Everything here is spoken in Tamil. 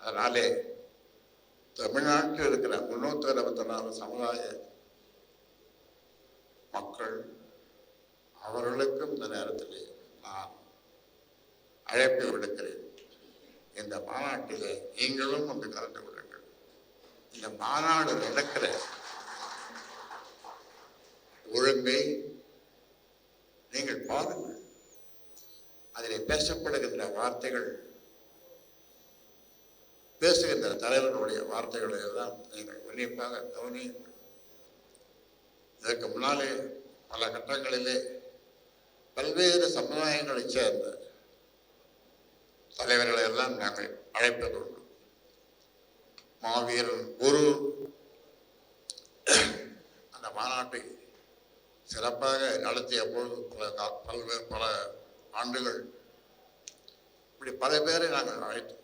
அதனாலே தமிழ்நாட்டில் இருக்கிற முன்னூத்தி அறுபத்தி நாலு சமுதாய மக்கள் அவர்களுக்கும் இந்த நேரத்திலே நான் அழைப்பு விடுக்கிறேன். இந்த மாநாட்டிலே நீங்களும் வந்து கலந்து கொள்ளுங்கள். இந்த மாநாடு நடக்கிற ஒழுங்கை நீங்கள் பாருங்கள். அதில் பேசப்படுகின்ற வார்த்தைகள் பேசுகின்ற தலைவர்களுடைய வார்த்தைகளை எல்லாம் நீங்கள் உன்னிப்பாக கவனியுங்கள் இதற்கு முன்னாலே பல கட்டங்களிலே பல்வேறு சமுதாயங்களைச் சேர்ந்த தலைவர்களை எல்லாம் நாங்கள் அழைப்பதுண்டு மாவீரன் குரு அந்த மாநாட்டை சிறப்பாக நடத்திய பொழுது பல பல்வேறு பல ஆண்டுகள் இப்படி பல பேரை நாங்கள் அழைத்தோம்.